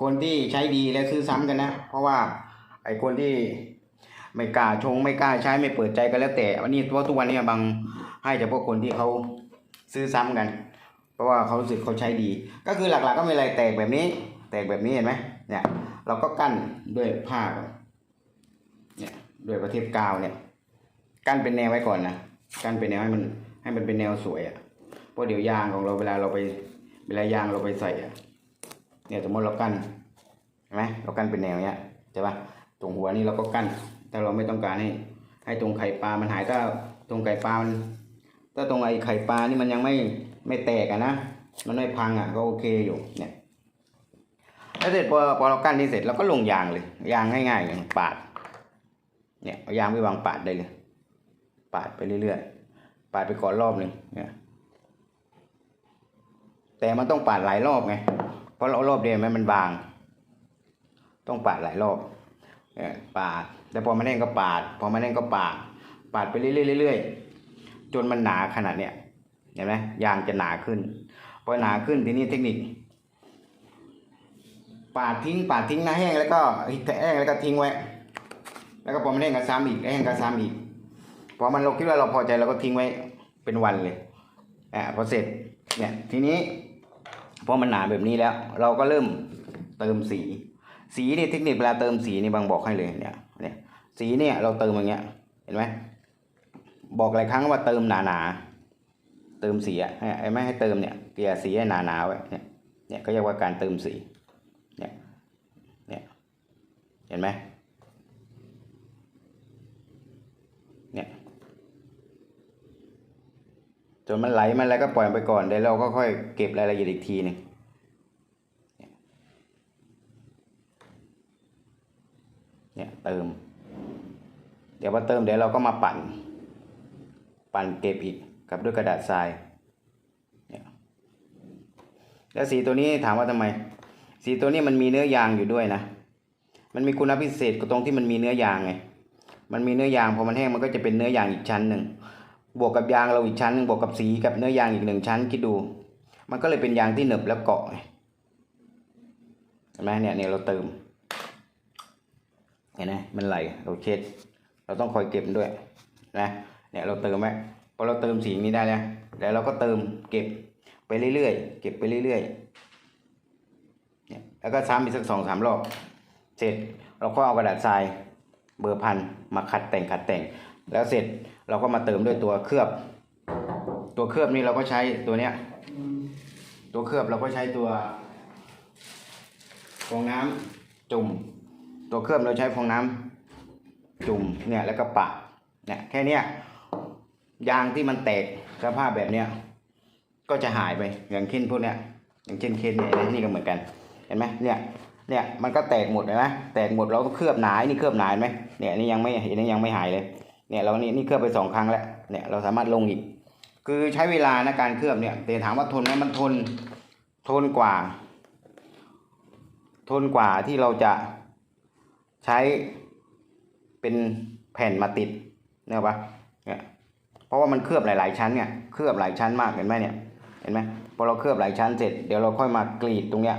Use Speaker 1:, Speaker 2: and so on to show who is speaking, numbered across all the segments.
Speaker 1: คนที่ใช้ดีและซื้อซ้ำกันนะ เพราะว่าไอ้คนที่ไม่กล้าชงไม่กล้าใช้ไม่เปิดใจกันแล้วแต่วันนี้เพราะทุกวันนี้บางให้เฉพาะคนที่เขาซื้อซ้ำกัน เพราะว่าเขารู้สึกเขาใช้ดี ก็คือหลักๆก็ไม่อะไรแตกแบบนี้ แตกแบบนี้เห็นไหมเนี่ย เราก็กั้นด้วยผ้าเนี่ยด้วยประเทศกาวเนี่ย กั้นเป็นแนวไว้ก่อนนะกั้นเป็นแนวให้มันให้มันเป็นแนวสวยอะ่ะเพราะเดี๋ยวยางของเราเวลาเราไปเวลายางเราไปใส่อะ เนี่ยสมมติเรากั้นเห็นไหมเรากั้นเป็นแนวเนี้ยใช่ปะตรงหัวนี่เราก็กั้นถ้าเราไม่ต้องการให้ให้ตรงไข่ปลามันหายถ้าตรงไข่ปลามันถ้าตรงไอ้ไข่ปลานี่มันยังไม่ไม่แตกอะนะมันไม่พังอะก็โอเคอยู่เนี่ยแล้วเสร็จพอพอเรากั้นนี่เสร็จเราก็ลงยางเลยยางง่ายๆอย่างปาด เนี่ยเอายางไปวางปาดได้เลย ปาดไปเรื่อยๆปาดไปก่อนรอบหนึ่งเนี่ยแต่มันต้องปาดหลายรอบไง เพราะเรารอบเดียวมันมันบาง ต้องปาดหลายรอบปาด แต่พอมันแน่นก็ปาด พอมันแน่นก็ปาด ปาดไปเรื่อยๆเรื่อยๆจนมันหนาขนาดเนี้ยเห็นไหมยางจะหนาขึ้นพอหนาขึ้นทีนี้เทคนิค ปาดทิ้งปาดทิ้งนะแห้งแล้วก็แห้งแล้วก็ทิ้งไว้ แล้วก็พอมันแห้งก็ซ้ำอีกแห้งก็ซ้ำอีกพอมันเราคิดว่าเราพอใจเราก็ทิ้งไว้เป็นวันเลยอ่าพอเสร็จเนี่ยทีนี้ พอมันหนาแบบนี้แล้ว เราก็เริ่มเติมสี สีนี่เทคนิคเวลาเติมสีนี่บางบอกให้เลยเนี่ยเนี่ยสีเนี่ยเราเติมอย่างเงี้ยเห็นไหมบอกหลายครั้งว่าเติมหนาหนาเติมสีอะไอ้ไม่ให้เติมเนี่ยเกลี่ยสีให้หนาหนาไว้เนี่ยเนี่ยก็เรียกว่าการเติมสีเนี่ยเนี่ยเห็นไหม เนี่ย จนมันไหลมันแล้วก็ปล่อยไปก่อนเดี๋ยวเราก็ค่อยเก็บรายละเอียดอีกทีหนึงเนี่ยเนี่ยเติม เดี๋ยวพอเติมเดี๋ยวเราก็มาปั่น ปั่นเก็บอีกกับด้วยกระดาษทรายเนี่ยแล้วสีตัวนี้ถามว่าทำไม สีตัวนี้มันมีเนื้อยางอยู่ด้วยนะ มันมีคุณพิเศษก็ตรงที่มันมีเนื้อยางไงมันมีเนื้อยางพอมันแห้งมันก็จะเป็นเนื้อยางอีกชั้นหนึ่ง บวกกับยางเราอีกชั้นบวกกับสีกับเนื้อยางอีกหนึ่งชั้นคิดดู มันก็เลยเป็นยางที่หนึบแล้วเกาะเห็นไหมเนี่ยเนี่ยเราเติมเห็นไหมมันไหลเราเช็ด เราต้องคอยเก็บด้วยนะเนี่ยเราเติมไว้พอเราเติมสีนี้ได้แล้วแล้วเราก็เติมเก็บไปเรื่อยๆเก็บไปเรื่อยๆเนี่ยแล้วก็ซ้ำอีกสักสองสามรอบเสร็จเราก็เอากระดาษทรายเบอร์พันมาขัดแต่งขัดแต่ง แล้วเสร็จเราก็มาเติมด้วยตัวเคลือบ ตัวเคลือบนี่เราก็ใช้ตัวเนี้ย ตัวเคลือบเราก็ใช้ตัวฟองน้ำจุ่ม ตัวเคลือบเราใช้ฟองน้ำจุ่มเนี่ยแล้วก็ปะเนี่ยแค่เนี้ยยางที่มันแตกสภาพแบบเนี้ยก็จะหายไปอย่างเช่นพวกเนี้ยอย่างเช่นเคนเนี่ยนี่ก็เหมือนกันเห็นไหมเนี่ยเนี่ยมันก็แตกหมดเลยนะแตกหมดเราก็เคลือบหนานี่เคลือบหนาเห็นไหมเนี่ยนี่ยังไม่เห็นนี่ยังไม่หายเลย เนี่ยเรานี่นี่เคลือบไปสองครั้งแล้วเนี่ยเราสามารถลงอีก คือใช้เวลานะการเคลือบเนี่ยแต่ถามว่าทนไหมมันทนทนกว่า ทนกว่าที่เราจะใช้เป็นแผ่นมาติดเนี่ยปะเนี่ยเพราะว่ามันเคลือบหลาย ๆ ชั้นเนี่ยเคลือบหลายชั้นมากเห็นไหมเนี่ยเห็นไหมพอเราเคลือบหลายชั้นเสร็จเดี๋ยวเราค่อยมากรีดตรงเนี้ย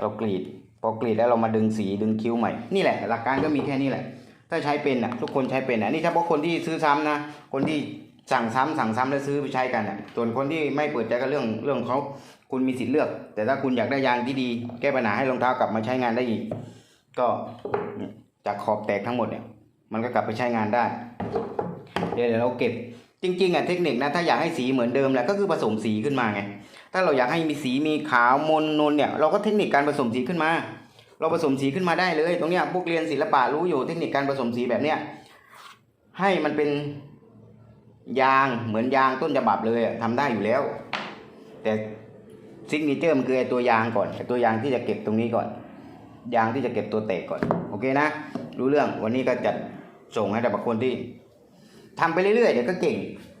Speaker 1: เรากรีดพอกรีดแล้วเรามาดึงสีดึงคิ้วใหม่นี่แหละหลักการก็มีแค่นี้แหละ ถ้าใช้เป็นอะทุกคนใช้เป็นอะนี่เฉพาะคนที่ซื้อซ้ำนะ คนที่สั่งซ้ำสั่งซ้ำแล้วซื้อไปใช้กันอะส่วนคนที่ไม่เปิดใจก็เรื่องเรื่องเขาคุณมีสิทธิ์เลือก แต่ถ้าคุณอยากได้ยางที่ดี แก้ปัญหาให้รองเท้ากลับมาใช้งานได้อีก ก็จากขอบแตกทั้งหมดเนี่ย มันก็กลับไปใช้งานได้ เดี๋ยวเราเก็บจริงๆอะเทคนิคนะถ้าอยากให้สีเหมือนเดิมแหละก็คือผสมสีขึ้นมาไงถ้าเราอยากให้มีสีมีขาวมนนวลเนี่ยเราก็เทคนิคการผสมสีขึ้นมา เราผสมสีขึ้นมาได้เลย ตรงเนี้ยพวกเรียนศิลปะรู้อยู่เทคนิคการผสมสีแบบเนี้ยให้มันเป็นยางเหมือนยางต้นฉบับเลยอะทำได้อยู่แล้ว แต่ซิกเนเจอร์มันคือไอ้ตัวยางก่อนไอตัวยางที่จะเก็บตรงนี้ก่อน ยางที่จะเก็บตัวแตกก่อน โอเคนะ รู้เรื่องวันนี้ก็จะส่งให้แต่บางคนที่ทำไปเรื่อยๆเดี๋ยวก็เก่ง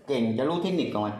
Speaker 1: เก่งจะรู้เทคนิคของมัน